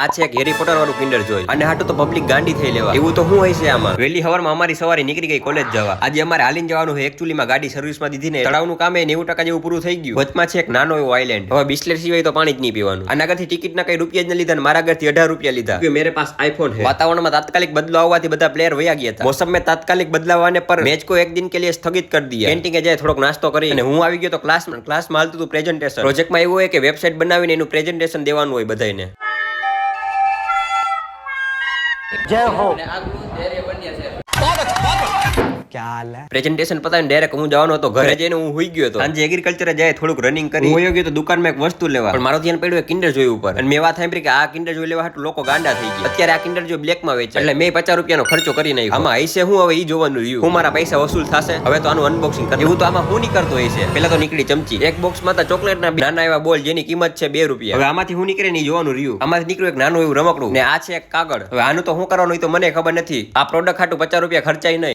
આ છે એક હેરી પોટર વાળું કિન્ડર જોઈ અને હાટું તો પબ્લિક ગાંડી થઈ લેવા. એવું તો હું હોય છે આમાં. વહેલી હવારમાં અમારી સવારે નીકળી ગઈ કોલેજ જવા. આજે અમારે હાલીને જવાનું એકચુઅલી માં ગાડી સર્વિસમાં દીધી ને તળાવનું કામ એ નેવું ટકા જેવું પૂરું થઈ ગયું. વચમાં છે એક નાનો એવો આઈલેન્ડ હવે બિસ્લેર સિવાય તો પાણી જ નહીં પીવાનું. આના ઘરથી ટિકિટ ના કઈ રૂપિયા જ ન લીધા મારા ઘરથી અઢાર રૂપિયા લીધા. કે મેરે પાસ આઈફોન છે. વાતાવરણમાં તાત્કાલિક બદલાવ આવવાથી બધા પ્લેયર વયા ગયા હતા. મોસમ મેં તાત્કાલિક બદલાવાને પર મેચ કો એક દિન કે લિયે સ્થગિત કરી દીયા. કેન્ટીને જાય થોડોક નાસ્તો કરી. અને હું આવી ગયો તો ક્લાસમાં ક્લાસમાં હાલતું હતું પ્રેઝન્ટેશન પ્રોજેક્ટમાં એવું હોય કે વેબસાઇટ બનાવીને એનું પ્રેઝન્ટેશન દેવાનું હોય બધાને क्या ક્યાં લે પ્રેઝન્ટેશન પતાવીને ડાયરેક્ટ હું જવાનો હતો ઘરે જઈને હું હોઈ ગયો હતો. સાંજે એગ્રીકલ્ચર જાય થોડુંક રનિંગ કરી. હું ગયો તો દુકાનમાં એક વસ્તુ લેવા. પણ મારો ધ્યાન પડ્યું કિન્ડર જોયું ઉપર. અને મેં વાત સાંભળી કે આ કિન્ડર જોઈ લેવા હાટું લોકો ગાંડા થઈ ગયા. અત્યારે આ કિન્ડર જો બ્લેકમાં વેચે એટલે મેં પચાસ રૂપિયાનો ખર્ચો કરી નાખ્યો. આમાં હશે હું હવે એ જોવાનું રહ્યું. હું મારા પૈસા વસૂલ થશે. હવે તો આનું અનબોક્સિંગ કરી એવું તો આમાં હું નીકળતો હોય છે. પેલા તો નીકળી ચમચી. એક બોક્સમાં તો ચોકલેટ ના નાના એવા બોલ જેની કિંમત છે બે રૂપિયા. હવે આમાંથી હું નીકળી નહીં જોવાનું રહ્યું. આમાંથી નીકળ્યું એક નાનું એવું રમકડું. ને આ છે એક કાગળ. હવે આનું તો હું કરવાનું તો મને ખબર નથી. આ પ્રોડક્ટ ખાટું પચાસ રૂપિયા ખર્ચાય નહીં.